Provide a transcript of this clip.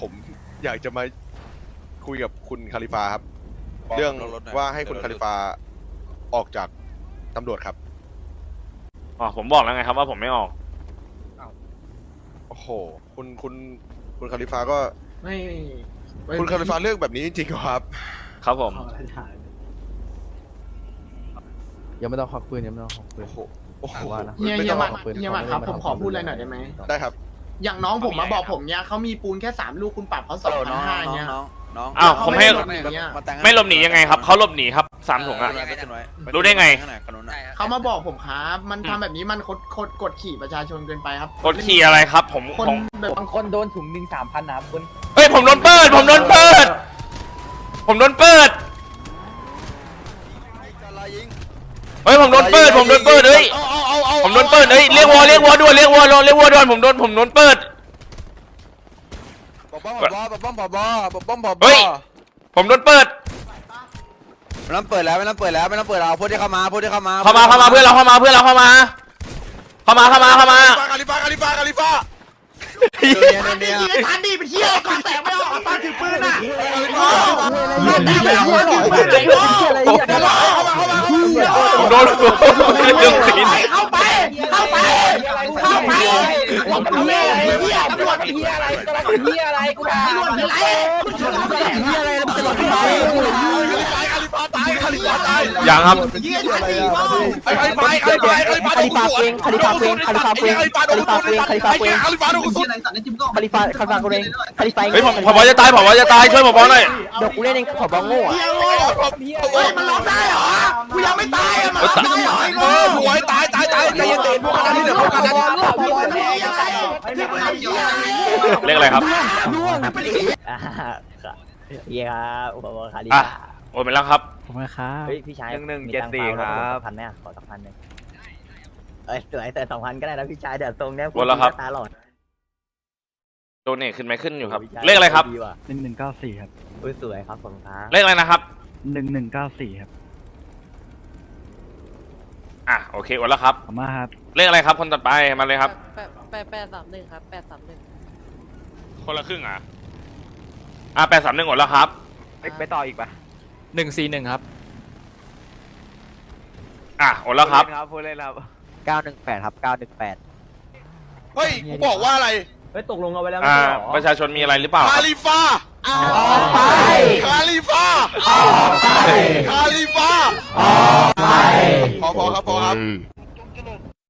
ผมอยากจะมาคุยกับคุณคาลิฟาครับบอกเรื่องรถหน่ยว่าให้คุณเดี๋ยวคาลิฟาออกจากตำรวจครับอ๋อผมบอกแล้วไงครับว่าผมไม่ออกโอ้โหคุณคุณคุณคาลิฟาก็ไม่ไม่คุณคาลิฟาเลือกแบบนี้จริงๆเหรอครับ ครับผมขออะไรถ่ายยังไม่ต้องควักปืนยังไม่ต้องควักปืนโอ้โหโอ้โหว่านะเฮียไม่เฮีต้ยองหมัดขอปืนเฮียหมัดครับผมขอพูดอะไรหน่อยได้ไหมได้ครับ อย่างน้องผมมาบอกผมเนี่ยเขามีปูนแค่สามลูกคุณปรับเขาสองฮัลโหลพันน้องห้าน้องเนี่ย น้องน้องอ้าวผมให้เขาไม่ได้หลบหนีอะาแต่งไม่หลบหนียังไงครับเขาหลบหนีครับสามถุงอะไปขึ้นว้รู้ได้ไงปข้าหนขนุนน่ะเขามาบอกผมครับมันทำแบบนี้มันกดกดกดขี่ประชาชนเกินไปครับกดขี่อะไรครับ ผมคนผมแบบบางคนโดนถุงหนึ่งสามพันนะครับคุณเฮ้ยผมโดนเปิด ผมโดนเปิด ผมโดนเปิดเฮ้ยผมโดนเปิด ผมโดนเปิดเฮ้ยอาเอาเอาเอาผม โดนเปิดเฮ้ยเรียกวอเรียกวอด่วนเรียกวอเรียกวอด่วนผมโดนผมโดนเปิดปอบป้อมปอบป้อมปอบป้อมปอบป้อมปอบป้อมปอบเฮ้ย ผมโดนเปิดไม่ต้องเปิดแล้วไม่ต้องเปิดแล้วไม่ต้องเปิดเอาพวกที่เข้ามาพวกที่เข้ามาเข้ามาเข้ามาเพื่อนเราเข้ามาเพื่อนเราเข้ามา เข้ามาเข้ามาเข้ามาคาลิฟาคาลิฟาคาลิฟาเดี๋ยวเนี้ยทันเดี๋ดีเนี้ยยิงทันดีไปเที่ยวก่อนแตกไม่ออกตอนถือปืนอะเหี้ยแตกไม่ออกตอนถือปืนไหนโง่ผมโดนเรื่องตีนเข้าไป เข้าไป เข้าไป ตำรวจเฮียตำรวจเฮียอะไรเฮียอะไรกูถามตำรวจเป็นไรมึงชนเขาไปเฮียอะไรแล้วมึงจะหลบทำไมคาลิฟาตายคาลิฟาตายยังครับเฮียทันดีโง่คาลิฟาคาลิฟาคาลิฟาคาลิฟาเองคาลิฟาเองคาลิฟาเองคาลิฟาเองคาลิฟาเองคาลิฟาโดนกูสุดคาลิฟาคาลิฟาเองคาลิฟาเองเฮ้ยผมผมจะตายผมจะตายช่วยผมหน่อยเดี๋ยวกูเล่นเองขอบอโง่อะเฮียโง่เฮ้ยมันร้องได้เหรอกูยังไม่ตายอะมันร้องได้เหรอไอ้เอโง่อหวยตายตายตายใจเย็นๆพวกกันนี่เดี๋ยวพวกกันนั้น เรียกอะไรครับเฮียครับผมคาริอะบาโอนไปแล้วครับ ผมครับเฮ้ยพี่ชายหนึ่งหนึ่งมีเจ็ดตัค์สี่เปล่าครับสองพันไหมอะขอสองพันหนึ่งเอ้ยสวยแต่สองพันก็ได้นะพี่ชายเดี๋ยวตรงเนี้ยหมดแล้วครับ ตาหลอดโดเนทขึ้นไหมขึ้นอยู่ครับเลขอะไรครับ ดีว่ะหนึ่งหนึ่งเก้าสี่ครับอุ้ยสวยครับผมครับเลขอะไรนะครับ หนึ่งหนึ่งเก้าสี่ครับอะโอเคโอนแล้วครับ ขอบคุณมากครับ เลขอะไรครับ คนต่อไปมาเลยครับแปดแปดแปดสามหนึ่งครับแปดสามหนึ่งคนละครึ่งอะอะแปดสามหนึ่งโอนแล้วครับไปต่ออีกปะหนึ่งสี่หนึ่งครับอะโอนแล้วครับครับ พูดเล่นครับเก้าหนึ่งแปดครับเก้าหนึ่งแปดเฮ้ยกูบอกว่าอะไรเฮ้ยตกลงเอาไว้แล้วอ่าประชาชนมีอะไรหรือเปล่าคคารับลิฟาออกไปคาลิฟาคาลิฟาพอพอครับพอครับ